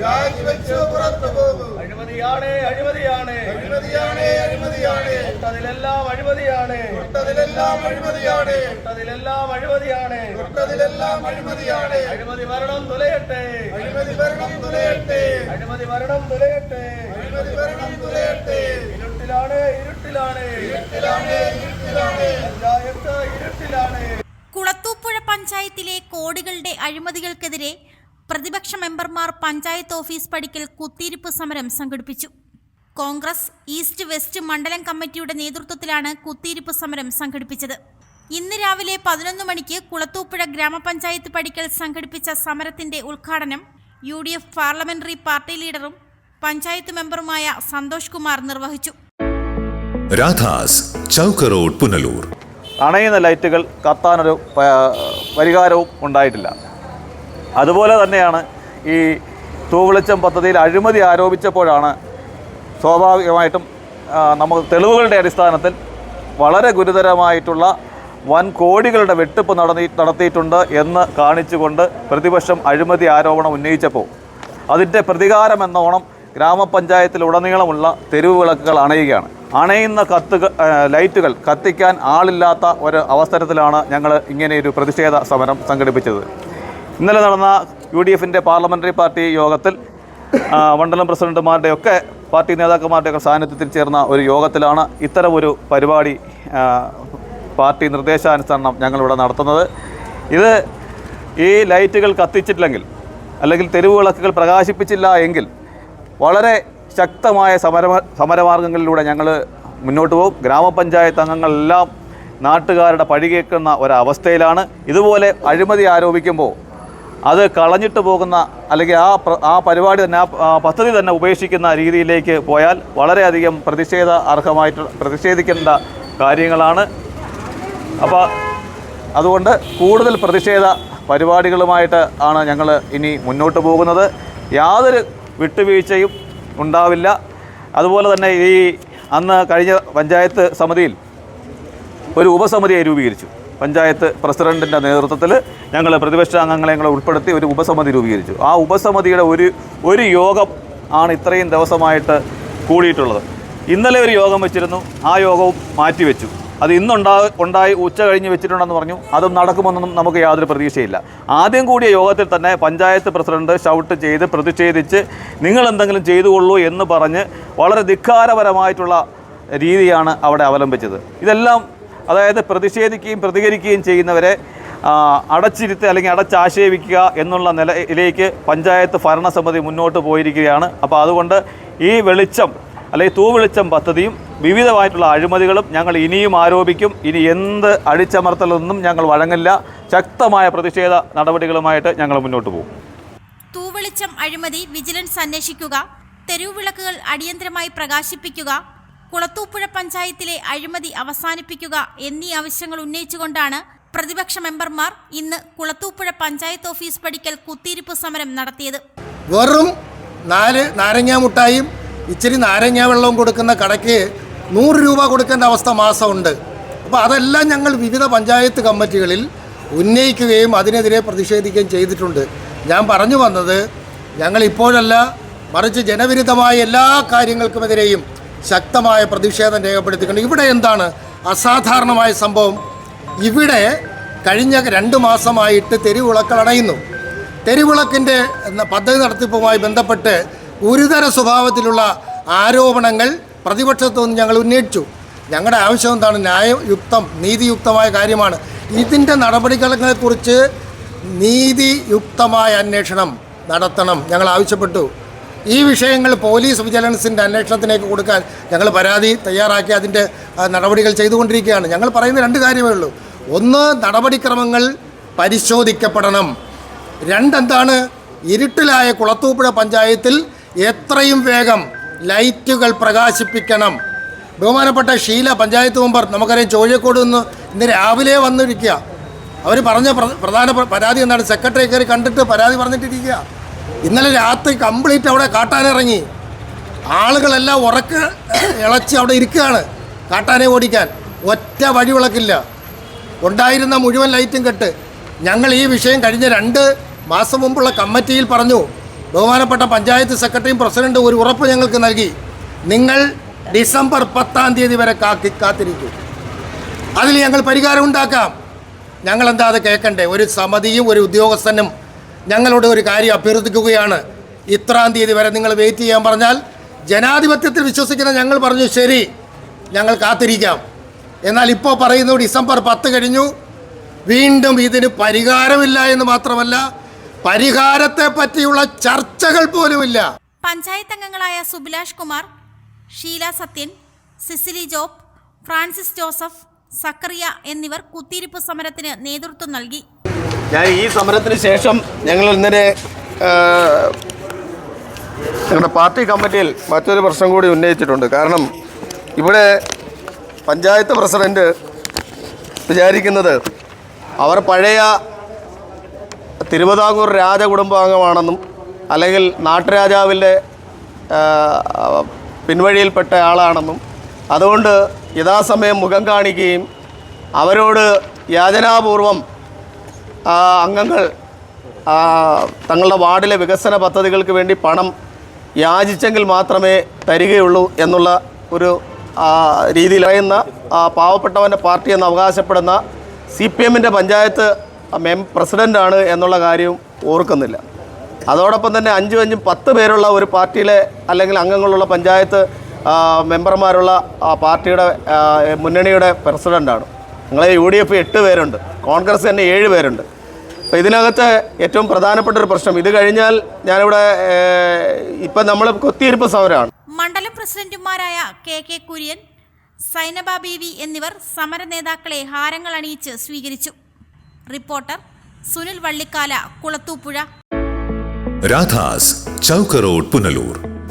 രാജിവെച്ച് പുറത്തു പോകും. അഴിമതിയാണ് അഴിമതിയാണ്. അഴിമതിയാണ് അഴിമതിയാണ്. തൊട്ടതിലെല്ലാം അഴിമതിയാണ്. തൊട്ടതിലെല്ലാം അഴിമതിയാണ്. തൊട്ടതിലെല്ലാം അഴിമതിയാണ്. തൊട്ടതിലെല്ലാം അഴിമതിയാണ്. അഴിമതി മരണം തുലയട്ടെ. അഴിമതി ഭരണം തുലയട്ടെ. അഴിമതി മരണം തുലയട്ടെ. അഴിമതി ഭരണം തുലയട്ടെ. ഇരുട്ടിലാണ് ഇരുട്ടിലാണ്. ഇരുട്ടിലാണ് ഇരുട്ടിലാണ്. പഞ്ചായത്ത് ഇരുട്ടിലാണ്. കുളത്തൂപ്പുഴ പഞ്ചായത്തിലെ കോടികളുടെ അഴിമതികൾക്കെതിരെ പ്രതിപക്ഷ മെമ്പർമാർ പഞ്ചായത്ത് ഓഫീസ് പടിക്കൽ കുത്തിയിരിപ്പ് സമരം സംഘടിപ്പിച്ചു. കോൺഗ്രസ് ഈസ്റ്റ് വെസ്റ്റ് മണ്ഡലം കമ്മിറ്റിയുടെ നേതൃത്വത്തിലാണ് കുത്തിയിരിപ്പ് സമരം സംഘടിപ്പിച്ചത്. ഇന്ന് രാവിലെ പതിനൊന്ന് മണിക്ക് കുളത്തൂപ്പുഴ ഗ്രാമപഞ്ചായത്ത് പടിക്കൽ സംഘടിപ്പിച്ച സമരത്തിന്റെ ഉദ്ഘാടനം U D F parliamentary party ലീഡറും panchayat മെമ്പറുമായ സന്തോഷ് കുമാർ നിർവഹിച്ചു. രാധാസ് ചൗക്ക റോഡ് പുനലൂർ. അണയുന്ന ലൈറ്റുകൾ കത്താനൊരു പരിഹാരവും ഉണ്ടായിട്ടില്ല. അതുപോലെ തന്നെയാണ് ഈ തൂവെളിച്ചം പദ്ധതിയിൽ അഴിമതി ആരോപിച്ചപ്പോഴാണ് സ്വാഭാവികമായിട്ടും നമുക്ക് തെളിവുകളുടെ അടിസ്ഥാനത്തിൽ വളരെ ഗുരുതരമായിട്ടുള്ള വൻ കോടികളുടെ വെട്ടിപ്പ് നടത്തി നടത്തിയിട്ടുണ്ട് എന്ന് കാണിച്ചുകൊണ്ട് പ്രതിപക്ഷം അഴിമതി ആരോപണം ഉന്നയിച്ചപ്പോൾ അതിന്റെ പ്രതികാരം എന്നോണം ഗ്രാമപഞ്ചായത്തിലുടനീളമുള്ള തെരുവ് വിളക്കുകൾ അണയുകയാണ്. അണയുന്ന കത്തുകൾ ലൈറ്റുകൾ കത്തിക്കാൻ ആളില്ലാത്ത ഒരു അവസരത്തിലാണ് ഞങ്ങൾ ഇങ്ങനെയൊരു പ്രതിഷേധ സമരം സംഘടിപ്പിച്ചത്. ഇന്നലെ നടന്ന യു ഡി എഫിന്റെ പാർലമെന്ററി പാർട്ടി യോഗത്തിൽ മണ്ഡലം പ്രസിഡന്റുമാരുടെയൊക്കെ പാർട്ടി നേതാക്കന്മാരുടെയൊക്കെ സാന്നിധ്യത്തിൽ ചേർന്ന ഒരു യോഗത്തിലാണ് ഇത്തരമൊരു പരിപാടി പാർട്ടി നിർദ്ദേശാനുസരണം ഞങ്ങളിവിടെ നടത്തുന്നത്. ഇത് ഈ ലൈറ്റുകൾ കത്തിച്ചിട്ടില്ലെങ്കിൽ അല്ലെങ്കിൽ തെരുവ് വിളക്കുകൾ പ്രകാശിപ്പിച്ചില്ല എങ്കിൽ വളരെ ശക്തമായ സമര സമരമാർഗങ്ങളിലൂടെ ഞങ്ങൾ മുന്നോട്ട് പോകും. ഗ്രാമപഞ്ചായത്ത് അംഗങ്ങളെല്ലാം നാട്ടുകാരുടെ പഴി കേൾക്കുന്ന ഒരവസ്ഥയിലാണ്. ഇതുപോലെ അഴിമതി ആരോപിക്കുമ്പോൾ അത് കളഞ്ഞിട്ട് പോകുന്ന അല്ലെങ്കിൽ ആ ആ പരിപാടി തന്നെ ആ- പദ്ധതി തന്നെ ഉപേക്ഷിക്കുന്ന രീതിയിലേക്ക് പോയാൽ വളരെയധികം പ്രതിഷേധ അർഹമായിട്ട് പ്രതിഷേധിക്കേണ്ട കാര്യങ്ങളാണ്. അപ്പോൾ അതുകൊണ്ട് കൂടുതൽ പ്രതിഷേധ പരിപാടികളുമായിട്ട് ആണ് ഞങ്ങൾ ഇനി മുന്നോട്ട് പോകുന്നത്. യാതൊരു വിട്ടുവീഴ്ചയും ഉണ്ടാവില്ല. അതുപോലെ തന്നെ ഈ അന്ന് കഴിഞ്ഞ പഞ്ചായത്ത് സമിതിയിൽ ഒരു ഉപസമിതിയെ രൂപീകരിച്ചു. പഞ്ചായത്ത് പ്രസിഡന്റിന്റെ നേതൃത്വത്തിൽ ഞങ്ങൾ പ്രതിപക്ഷ അംഗങ്ങളെ ഞങ്ങളെ ഉൾപ്പെടുത്തി ഒരു ഉപസമിതി രൂപീകരിച്ചു. ആ ഉപസമിതിയുടെ ഒരു ഒരു യോഗം ആണ് ഇത്രയും ദിവസമായിട്ട് കൂടിയിട്ടുള്ളത്. ഇന്നലെ ഒരു യോഗം വെച്ചിരുന്നു. ആ യോഗവും മാറ്റിവെച്ചു അത് ഇന്നുണ്ടാ ഉണ്ടായി ഉച്ച കഴിഞ്ഞ് വെച്ചിട്ടുണ്ടെന്ന് പറഞ്ഞു. അതും നടക്കുമെന്നൊന്നും നമുക്ക് യാതൊരു പ്രതീക്ഷയില്ല. ആദ്യം കൂടിയ യോഗത്തിൽ തന്നെ പഞ്ചായത്ത് പ്രസിഡന്റ് ഷൗട്ട് ചെയ്ത് പ്രതിഷേധിച്ച് നിങ്ങൾ എന്തെങ്കിലും ചെയ്തുകൊള്ളൂ എന്ന് പറഞ്ഞ് വളരെ ധിക്കാരപരമായിട്ടുള്ള രീതിയാണ് അവിടെ അവലംബിച്ചത്. ഇതെല്ലാം അതായത് പ്രതിഷേധിക്കുകയും പ്രതികരിക്കുകയും ചെയ്യുന്നവരെ അടച്ചിരുത്തുക അല്ലെങ്കിൽ അടച്ചാക്ഷേപിക്കുക എന്നുള്ള നിലയിലേക്ക് പഞ്ചായത്ത് ഭരണസമിതി മുന്നോട്ട് പോയിരിക്കുകയാണ്. അപ്പോൾ അതുകൊണ്ട് ഈ വെളിച്ചം അല്ലെങ്കിൽ തൂവെളിച്ചം പദ്ധതിയും വിവിധമായിട്ടുള്ള അഴിമതികളും ഞങ്ങൾ ഇനിയും ആരോപിക്കും. ഇനി എന്ത് അടിച്ചമർത്തലൊന്നും ഞങ്ങൾ വഴങ്ങില്ല. ശക്തമായ പ്രതിഷേധ നടപടികളുമായിട്ട് ഞങ്ങൾ മുന്നോട്ട് പോകും. തൂവെളിച്ചം അഴിമതി വിജിലൻസ് അന്വേഷിക്കുക തെരുവുവിളക്കുകൾ അടിയന്തരമായി പ്രകാശിപ്പിക്കുക കുളത്തൂപ്പുഴ പഞ്ചായത്തിലെ അഴിമതി അവസാനിപ്പിക്കുക എന്നീ ആവശ്യങ്ങൾ ഉന്നയിച്ചുകൊണ്ടാണ് പ്രതിപക്ഷ മെമ്പർമാർ ഇന്ന് കുളത്തൂപ്പുഴ പഞ്ചായത്ത് ഓഫീസ് പടിക്കൽ കുത്തിയിരിപ്പ് സമരം നടത്തിയത്. വെറും നാല് നാരങ്ങ മുട്ടായും ഇച്ചിരി നാരങ്ങ വെള്ളവും കൊടുക്കുന്ന കടയ്ക്ക് നൂറ് രൂപ കൊടുക്കേണ്ട അവസ്ഥ മാസമുണ്ട്. അപ്പോൾ അതെല്ലാം ഞങ്ങൾ വിവിധ പഞ്ചായത്ത് കമ്മിറ്റികളിൽ ഉന്നയിക്കുകയും അതിനെതിരെ പ്രതിഷേധിക്കുകയും ചെയ്തിട്ടുണ്ട്. ഞാൻ പറഞ്ഞു വന്നത് ഞങ്ങൾ ഇപ്പോഴല്ല മറിച്ച് ജനവിരുദ്ധമായ എല്ലാ കാര്യങ്ങൾക്കുമെതിരെയും ശക്തമായ പ്രതിഷേധം രേഖപ്പെടുത്തിക്കൊണ്ട് ഇവിടെ എന്താണ് അസാധാരണമായ സംഭവം? ഇവിടെ കഴിഞ്ഞ രണ്ട് മാസമായിട്ട് തെരുവിളക്കൾ അണയുന്നു. തെരുവിളക്കിന്റെ പദ്ധതി നടത്തിപ്പുമായി ബന്ധപ്പെട്ട് ഗുരുതര സ്വഭാവത്തിലുള്ള ആരോപണങ്ങൾ പ്രതിപക്ഷത്തു നിന്ന് ഞങ്ങൾ ഉന്നയിച്ചു. ഞങ്ങളുടെ ആവശ്യം എന്താണ്? ന്യായയുക്തം നീതിയുക്തമായ കാര്യമാണ്. ഇതിന്റെ നടപടികളെക്കുറിച്ച് നീതിയുക്തമായ അന്വേഷണം നടത്തണം ഞങ്ങൾ ആവശ്യപ്പെട്ടു. ഈ വിഷയങ്ങൾ പോലീസ് വിജിലൻസിന്റെ അന്വേഷണത്തിലേക്ക് കൊടുക്കാൻ ഞങ്ങൾ പരാതി തയ്യാറാക്കി അതിന്റെ നടപടികൾ ചെയ്തുകൊണ്ടിരിക്കുകയാണ്. ഞങ്ങൾ പറയുന്ന രണ്ട് കാര്യമേ ഉള്ളൂ. ഒന്ന് നടപടിക്രമങ്ങൾ പരിശോധിക്കപ്പെടണം. രണ്ടെന്താണ് ഇരുട്ടിലായ കുളത്തൂപ്പുഴ പഞ്ചായത്തിൽ എത്രയും വേഗം ലൈറ്റുകൾ പ്രകാശിപ്പിക്കണം. ബഹുമാനപ്പെട്ട ഷീല പഞ്ചായത്ത് മെമ്പർ നമുക്കറിയാം ചോഴിക്കോട് നിന്ന് ഇന്ന് രാവിലെ വന്നിരിക്കുക. അവർ പറഞ്ഞ പ്ര- പ്രധാന പരാതി എന്താണ്? സെക്രട്ടറി കയറി കണ്ടിട്ട് പരാതി പറഞ്ഞിട്ടിരിക്കുക. ഇന്നലെ രാത്രി കംപ്ലീറ്റ് അവിടെ കാട്ടാനിറങ്ങി. ആളുകളെല്ലാം ഉറക്ക ഇളച്ച് അവിടെ ഇരിക്കുകയാണ് കാട്ടാനെ ഓടിക്കാൻ. ഒറ്റ വഴിവിളക്കില്ല. ഉണ്ടായിരുന്ന മുഴുവൻ ലൈറ്റും കെട്ട്. ഞങ്ങൾ ഈ വിഷയം കഴിഞ്ഞ രണ്ട് മാസം മുമ്പുള്ള കമ്മിറ്റിയിൽ പറഞ്ഞു ബഹുമാനപ്പെട്ട പഞ്ചായത്ത് സെക്രട്ടറിയും പ്രസിഡന്റും ഒരു ഉറപ്പ് ഞങ്ങൾക്ക് നൽകി. നിങ്ങൾ ഡിസംബർ പത്താം തീയതി വരെ കാത്തി കാത്തിരിക്കൂ. അതിൽ ഞങ്ങൾ പരിഹാരം ഉണ്ടാക്കാം. ഞങ്ങൾ എന്താ അത് കേൾക്കണ്ടേ? ഒരു സമിതിയും ഒരു ഉദ്യോഗസ്ഥനും ഞങ്ങളോട് ഒരു കാര്യം അഭ്യർത്ഥിക്കുകയാണ്. ഇത്രാം തീയതി വരെ നിങ്ങൾ വെയിറ്റ് ചെയ്യാൻ പറഞ്ഞാൽ ജനാധിപത്യത്തിൽ വിശ്വസിക്കുന്ന ഞങ്ങൾ പറഞ്ഞു ശരി ഞങ്ങൾ കാത്തിരിക്കാം. എന്നാൽ ഇപ്പോൾ പറയുന്നു ഡിസംബർ പത്ത് കഴിഞ്ഞു. വീണ്ടും ഇതിന് പരിഹാരമില്ല എന്ന് മാത്രമല്ല പരിഹാരത്തെ പറ്റിയുള്ള ചർച്ചകൾ പോലുമില്ല. പഞ്ചായത്ത് അംഗങ്ങളായ സുബിലാഷ് കുമാർ ഷീല സത്യൻ സിസിലി ജോബ് ഫ്രാൻസിസ് ജോസഫ് സക്കറിയ എന്നിവർ കുത്തിയിരിപ്പ് സമരത്തിന് നേതൃത്വം നൽകി. ഞാൻ ഈ സമരത്തിന് ശേഷം ഞങ്ങൾ ഇന്നലെ ഞങ്ങളുടെ പാർട്ടി കമ്മിറ്റിയിൽ മറ്റൊരു പ്രശ്നം കൂടി ഉന്നയിച്ചിട്ടുണ്ട്. കാരണം ഇവിടെ പഞ്ചായത്ത് പ്രസിഡന്റ് വിചാരിക്കുന്നത് അവർ പഴയ തിരുവിതാംകൂർ രാജകുടുംബാംഗമാണെന്നും അല്ലെങ്കിൽ നാട്ടുരാജാവിന്റെ പിൻവഴിയിൽപ്പെട്ട ആളാണെന്നും. അതുകൊണ്ട് യഥാസമയം മുഖം കാണിക്കുകയും അവരോട് യാചനാപൂർവം അംഗങ്ങൾ തങ്ങളുടെ വാർഡിലെ വികസന പദ്ധതികൾക്ക് വേണ്ടി പണം യാചിച്ചെങ്കിൽ മാത്രമേ തരികയുള്ളൂ എന്നുള്ള ഒരു രീതിയിൽ പാവപ്പെട്ടവന്റെ പാർട്ടി എന്ന് അവകാശപ്പെടുന്ന സി പി എമ്മിന്റെ പഞ്ചായത്ത് മെം പ്രസിഡന്റാണ് എന്നുള്ള കാര്യവും ഓർക്കുന്നില്ല. അതോടൊപ്പം തന്നെ അഞ്ചും അഞ്ചും പത്ത് പേരുള്ള ഒരു പാർട്ടിയിലെ അല്ലെങ്കിൽ അംഗങ്ങളുള്ള പഞ്ചായത്ത് മെമ്പർമാരുള്ള പാർട്ടിയുടെ മുന്നണിയുടെ പ്രസിഡന്റാണ്. ഞങ്ങളെ യു ഡി എഫ് എട്ട് പേരുണ്ട്. കോൺഗ്രസ് തന്നെ ഏഴ് പേരുണ്ട്. അപ്പോൾ ഇതിനകത്ത് ഏറ്റവും പ്രധാനപ്പെട്ട ഒരു പ്രശ്നം ഇത് കഴിഞ്ഞാൽ ഞാനിവിടെ ഇപ്പം നമ്മൾ കൊത്തിയിരിപ്പ് സമരമാണ്. മണ്ഡലം പ്രസിഡന്റുമാരായ കെ കെ കുര്യൻ സൈനബ ബീവി എന്നിവർ സമര നേതാക്കളെ ഹാരങ്ങൾ അണിയിച്ച് സ്വീകരിച്ചു. റിപ്പോർട്ടർ സുനിൽ വള്ളിക്കാല കുളത്തൂപ്പുഴ. രാധാസ് ചൗക്കറോഡ് പുനലൂർ.